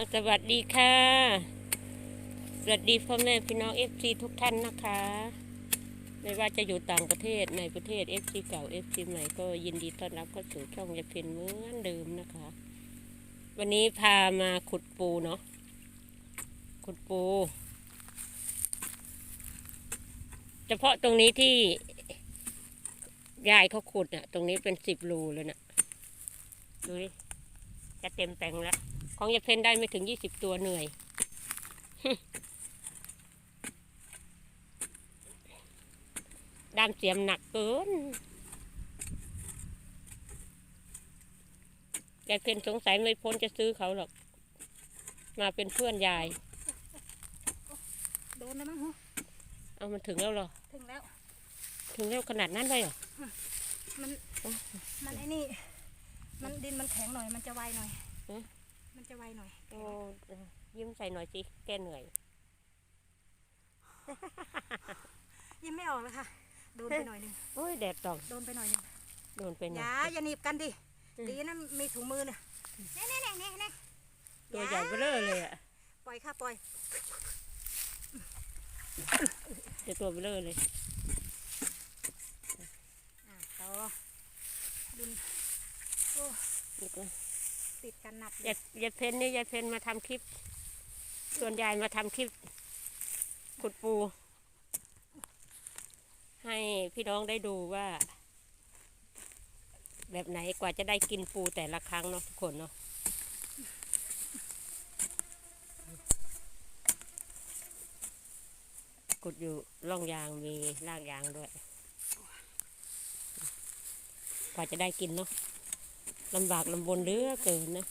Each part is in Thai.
สวัสดีค่ะ สวัสดีพ่อแม่พี่น้องเอฟซีทุกท่านนะคะ ไม่ว่าจะอยู่ต่างประเทศในประเทศเอฟซีเก่าเอฟซีใหม่ก็ยินดีต้อนรับเข้าสู่ช่องยาเพนเหมือนเดิมนะคะ วันนี้พามาขุดปูเนาะ ขุดปู เฉพาะตรงนี้ที่ยายเขาขุดน่ะ ตรงนี้เป็นสิบรูเลยน่ะ ดูดิ จะเต็มแปลงแล้ว ของยาเพนได้ไม่ถึงยี่สิบตัวเหนื่อย ด้ามเสียมหนักเกินยายเพนสงสัยไม่พ้นจะซื้อเขาหรอก มาเป็นเพื่อนยาย โดนแล้วมั้งฮะเอามันถึงแล้วเหรอ ถึงแล้ว ถึงแล้วขนาดนั้นเลยเหรอ มัน มันไอ้นี่ มันดินมันแข็งหน่อย มันจะไวหน่อย มันจะไวหน่อยโอ้ยิ้มใส่หน่อยสิแกเหนื่อย ยิ้มไม่ออกเลยค่ะ โดนไปหน่อยหนึงโอ้ยแดดส่องโดนไปหน่อยหนึงโดนไปหอน่อยย่าอย่าหนีบกันดิอืมดีนะมีถุงมือเนี่ยเน่เน่เน่เน่เน่ตัวใหญ่เบ้อเร่อเลยอะปล่อยค่ะปล่อยเดี๋ยวตัวเบ้อเร่อเลยอะต่อดุนโอ้นี่ก็ ติดกันหนักยายยายเพนนี่ยายเพนมาทำคลิป ส่วนยายมาทำคลิปขุดปู ให้พี่น้องได้ดูว่า แบบไหนกว่าจะได้กินปูแต่ละครั้งเนาะทุกคนเนาะขุดอยู่ร่องยางมีรากยางด้วย กว่าจะได้กินเนาะ ลำบากลำบนเหลือเกินนะ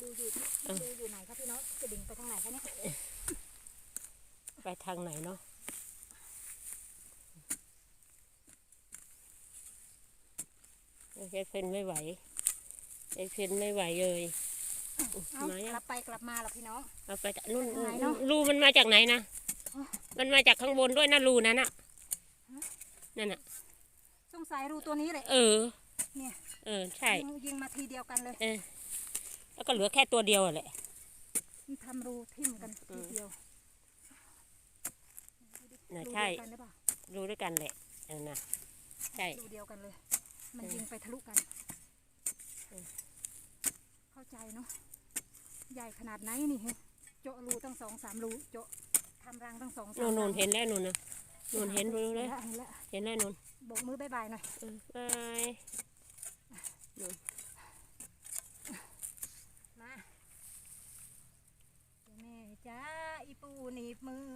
ดูอยู่อะดูอยู่ไหนคะพี่น้องจะดิ่งไปทางไหนคะเนี่ยไปทางไหนเนาะไอ้เพนไม่ไหวไอ้เพนไม่ไหวเลยเอามายังกลับไปกลับมาหรอพี่น้องเอาไปนู่นทางไหนเนอะรูมันมาจากไหนนะอ๋อมันมาจากข้างบนด้วยนะรูนั้นน่ะนั่นน่ะสงสัยรูตัวนี้เลยเออ เนี่ย เออ ใช่ ยิงยิงมาทีเดียวกันเลยเออ แล้วก็เหลือแค่ตัวเดียวอะแหละมันทำรูทิ่มกันอืทีมเดียวน่ะรูใช่เดียวกันหรือเปล่ารูด้วยกันแหละเออนะใช่รูเดียวกันเลย มันเออยิงไปทะลุกันเออเข้าใจเนาะใหญ่ขนาดไหนนี่ฮะเจาะรูตั้งสองสามรูเจาะทำรังตั้งสองสามนู่นนู่นรังเห็นแล้วนู่นนะนู่นเห็นรู้เลยเห็นแล้วเห็นแล้วนู่นโบกมือบายบายหน่อยเออ ไปมาเดี๋ยวแม่จ้าอีปูหนีบมือ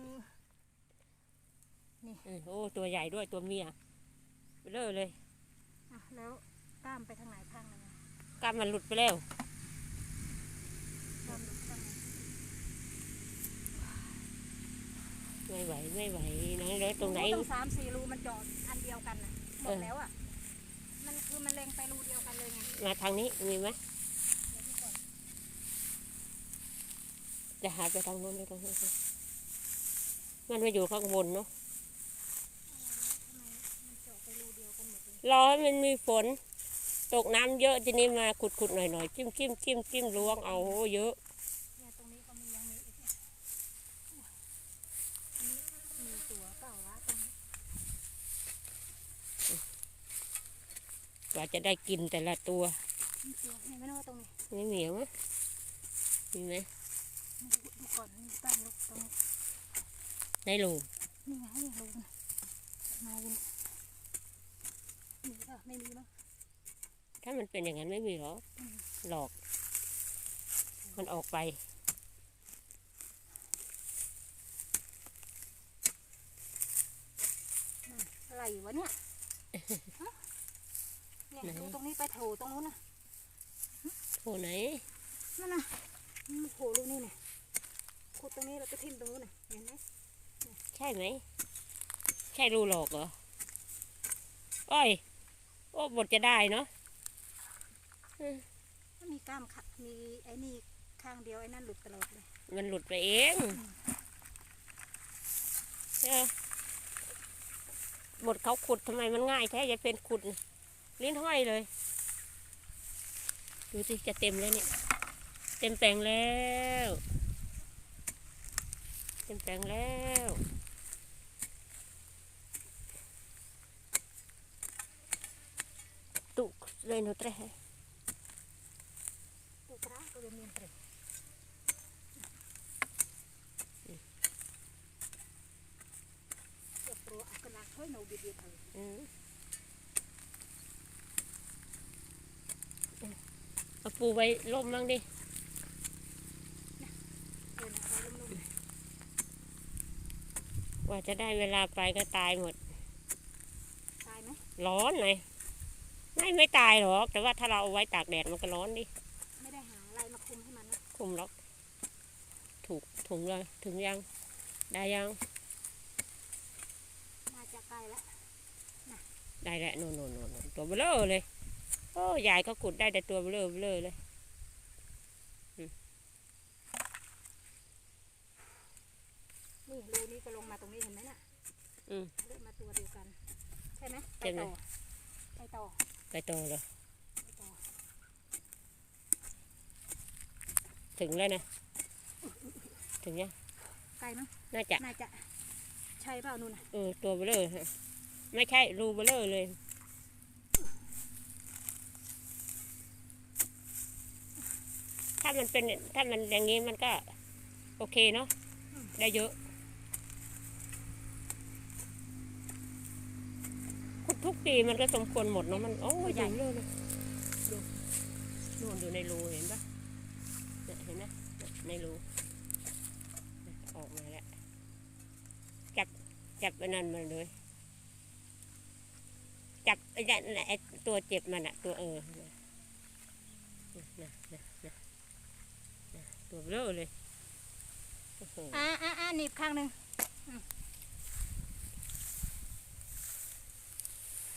เออโอ้ ตัวใหญ่ด้วยตัวเมียไปเลยเลยอะแล้วกล้ามไปทางไหนข้างหนึงอะกล้ามมันหลุดไปแล้ว กล้ามหลุดข้างหนึ่งไม่ไหวไม่ไหวนะแล้วตรงไหนตั้งสามสี่รูมันเจาะอันเดียวกันน่ะหมเอดอแล้วอะมัน คือมันเล็งไปรูเดียวกันเลยไงมาทางนี้มีไหมจะหาไปทางโน้นไปทางโน้นไปมันมาอยู่ข้างบนเนาะทำไมมันเจาะไปรูเดียวกันหมดเลยรอให้มันมีฝน ตกน้ำเยอะทีนี้มาขุดขุดหน่อยหน่อยจิ้มจิ้มจิ้มจิ้มล้วงเอาโอ้เยอะ เนี่ยตรงนี้ก็มียังมีอีกเนี่ยอันนี้มีตัวเปล่าวะตรงนี้ ก ว่าจะได้กินแต่ละตัวมีตัวเห็นไหมเนาะตรงนี้ไม่เหนียวไหมมีไหมมาดูดูก่อนมีตั้งลูกตรงนี้ในรูนี่ไงรูนะมาอยู่เนี่ยมีป่ะไม่มีมั้งถ้ามันเป็นอย่างนั้นไม่มีหรอกหลอก มันออกไปอะไรวะเนี่ยฮะ เนี่ยไหนดูตรงนี้ไปโถตรงนู้นนะโหไหนนั่นน่ะมันโผล่รูนี่เนี่ยขุดตรงนี้แล้วก็ทิ่มตรงนู้นน่ะเห็นไหมใช่ไหมใช่รูหลอกเหรอโอ้ยโอ้บทจะได้เนาะมันมีกล้ามค่ะมีไอ้นี่ข้างเดียวไอ้นั่นหลุดตลอดเลยมันหลุดไปเองเออบทเขาขุดทำไมมันง่ายแท้จะเป็นขุด ลิ้นห้อยเลย ดูสิจะเต็มแล้วเนี่ย เต็มแปลงแล้ว เต็มแปลงแล้วตุกเลยหนูเตะตุกระาก็เรีนเตะ ปูไว้ล่มบ้างดิ ko na ko lum lum กว่าจะได้เวลาไปก็ตายหมด ตายไหมร้อนเลยไม่ไม่ตายหรอก แต่ว่าถ้าเราเอาไว้ตากแดดมันก็ร้อนดิ ไม่ได้หาอะไรมาคุมให้มันนะคุมล็อก ถูกถุงเลยถึงยัง ได้ยังน่าจะใกล้แล้วได้แล้วโน่นโน่นโน่นโน่นตัวเบลอเลย โอ้ยายก็ขุดได้แต่ตัวเบลอเบลอเลยนี่รูนี้ก็ลงมาตรงนี้เห็นไหมน่ะอืมเลือกมาตัวเดียวกัน ใช่ไหมไปใช่ไหมต่อไปต่อไปโตเลยไปต่อถึงแล้วนะ ถึงยังไกลมั้งน่าจะ น่าจะ ใช่เปล่านู่นน่ะเออ ตัวเบลอฮะไม่ใช่รูเบลอเลย ถ้ามันเป็นถ้ามันอย่างนี้มันก็โอเคเนาะได้เยอะขุดทุกปีมันก็สมควรหมดเนาะมันโอ้ยใหญ่เลยนะดูนู่นอยู่ในรูเห็นปะเนี่ยเห็นไหมเนี่ยในรูเนี่ยออกมาแล้วจับจับไอ้นั่นมันเลยจับไอ้นั่นน่ะไอ้ตัวเจ็บมันอะตัวเออนะนะนะนะนะ ตัวเบลอเลยโอ้โหอ่าอ่าอ่าหนีบข้างหนึ่งอืม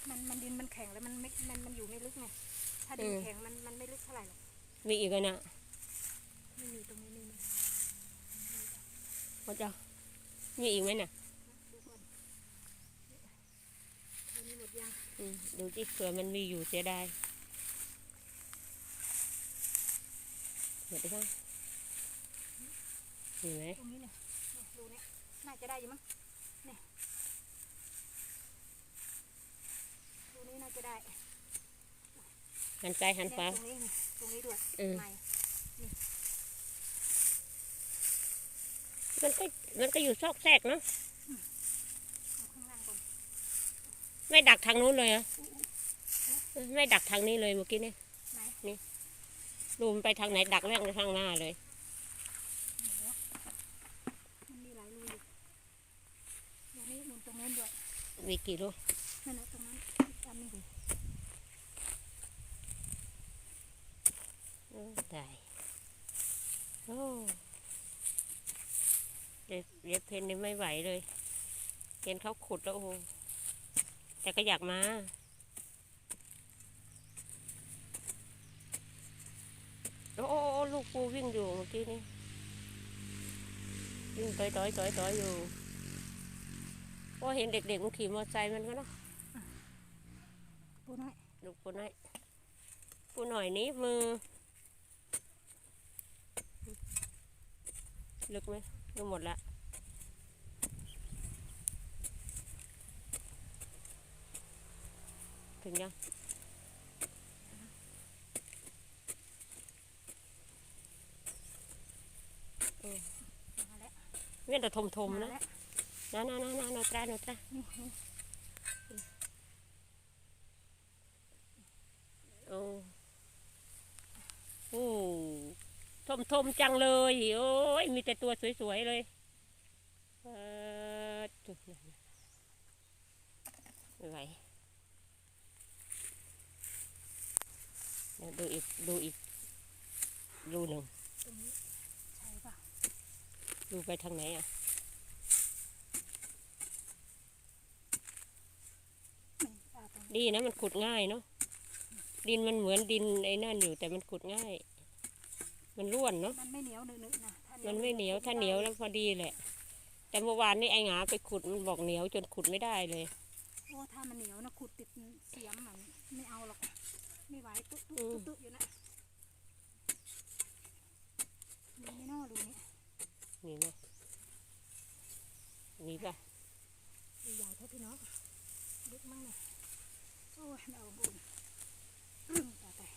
มันมันดินมันแข็งแล้วมันไม่มันมันอยู่ไม่ลึกไงถ้าดินแข็งมันมันไม่ลึกเท่าไหร่หรอกมีอีกแล้วนะไม่มีตรงนี้ไม่มีเขาจะมีอีกไหมน่ะดูก่อนตรงนี้หมดยังอืมดูที่เผื่อมันมีอยู่เสียดายหมดไหมมีไหมตรงนี้เนี่ยเนี่ยดูเนี่ยน่าจะได้อยู่มั้งเนี่ยดูนี้น่าจะได้หันซ้ายหันเนี่ยขวาตรงนี้นี่ตรงนี้ด้วยเออใหม่มันก็มันก็อยู่ซอกแซกเนาะเอาข้างล่างก่อนไม่ดักทางนู้นเลยเหรอะไม่ดักทางนี้เลยเมื่อกี้นี่ไหนดูมันไปทางไหนดักเรื่องทางหน้าเลย มันมีหลายรูอยู่เดี๋ยวนี้หนุนตรงนู้นด้วย มีกี่ลูกนั่นแหละตรงนั้นอีกอันหนึงโอ้ตายโอ้เด็กเด็กเพนนี่ไม่ไหวเลยเห็นเขาขุดแล้วโอ้แต่ก็อยากมาโอ้โอ้โอ้ลูกปูวิ่งอยู่เมื่อกี้นี่วิ่งต่อยต่อยต่อยต่อยอยู่ โอ้เห็นเด็กๆมันขี่มอเตอร์ไซค์มันก็เนาะปูน้อยลูกปูน้อยปูหน่อยนี้มือลึกไหมลึกหมดละถึงยังมาแล้วเว้นแต่ทมทมๆมานะ แล้วนะนะนะนะโนตราโนตรานี่นี่โอ้โอ้ทมทมจังเลยโอ้ยมีแต่ตัวสวยๆเลยเออจุดนั่นน่ะไม่ไหวดูอีกดูอีกรูหนึ่งดูไปทางไหนอะ นี่อ่าตรงนี้ ดีนะมันขุดง่ายเนาะดินมันเหมือนดินไอ้นั่นอยู่แต่มันขุดง่าย มันร่วนเนาะมันไม่เหนียวหนึบๆนะถ้ามันไม่เหนียวถ้าเหนียวแล้วพอดีแหละ แต่เมื่อวานนี้ไอ้หงาไปขุดมันบอกเหนียวจนขุดไม่ได้เลย โอ้ถ้ามันเหนียวนะขุดติดเสียมมันไม่เอาหรอกไม่ไหวตุ๊ตุ๊อืมตุ๊ตุ๊อยู่นะดูไม่นอดูนี่นี่นะป่ะดูใหญ่เท่าพี่น้องลึกมั้งเนี่ย โอ้ยไม่เอาบุญอืมตายตาย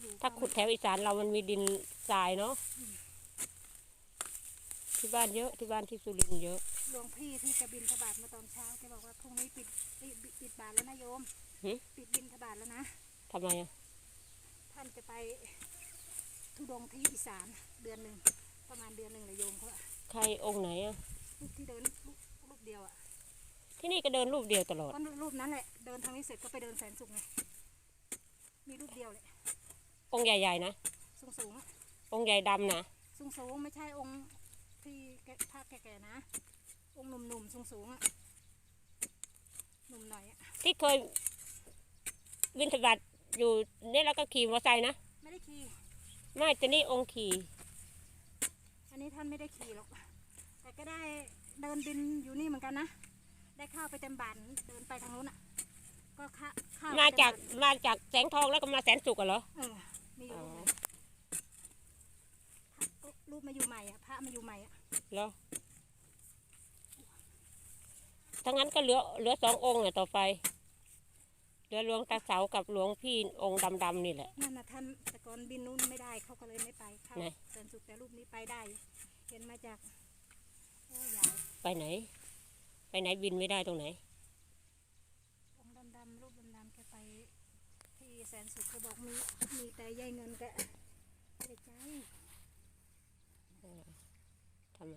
อยู่ถ้าขุดแถวอีสานเรามันมีดินทรายเนาะที่บ้านเยอะที่บ้านที่สุรินทร์เยอะหลวงพี่ที่จะบินทบาทมาตอนเช้าแกบอกว่าพรุ่งนี้ปิดปิดปิดบาทแล้วนะโยมหึปิดบินทบาทแล้วนะทำไมอะท่านจะไปทุดงค์ที่อีสานเดือนหนึ่งประมาณเดือนหนึ่งเลยโยมเขาอะใครองค์ไหนอะรูปที่เดินรูปรูปเดียวอะ ที่นี่ก็เดินรูปเดียวตลอดก็รูปนั้นแหละ เดินทางนี้เสร็จก็ไปเดินแสนสุขไงมีรูปเดียวเลยองค์ใหญ่ๆนะ สูงสูงๆอะองค์ใหญ่ดำนะ สูงสูงๆไม่ใช่องค์ที่แกภาคแก่ๆนะ องค์หนุ่มๆสูงสูงๆอะหนุ่มหน่อยอะที่เคยวินทบาทอยู่เนี่ยแล้วก็ขี่มอเตอร์ไซค์นะ ไม่ได้ขี่ ไม่แต่นี่องค์ขี่ อันนี้ท่านไม่ได้ขี่หรอก แต่ก็ได้เดินบินอยู่นี่เหมือนกันนะ ได้ข้าวไปเต็มบานเดินไปทางนู้นอะ ก็ข้าข้าวไปมาเต็จากบนมาจากแสงทองแล้วก็มาแสนสุกอะเหรอเออมีอยู่รูปหนึ่งพระรูปมาอยู่ใหม่อะพระมาอยู่ใหม่อะเหรอทั้างนั้นก็เหลือเหลือสององค์เนี่ยต่อไปเหลือหลวงตาเสากับหลวงพี่องค์ดำๆนี่แหละนั่นนะท่านแต่ก่อนบินนู้นไม่ได้เขาก็เลยไม่ไปเข้าไหนเสรินสุขแต่รูปนี้ไปได้ เห็นมาจากโอ้ยายไปไหน ไปไหนบินไม่ได้ตรงไหนองค์ดำๆรูปดำๆแกไปที่แสนสุขเขาบอกมีมีแต่ยายเงินแกไม่ได้ใจทำไม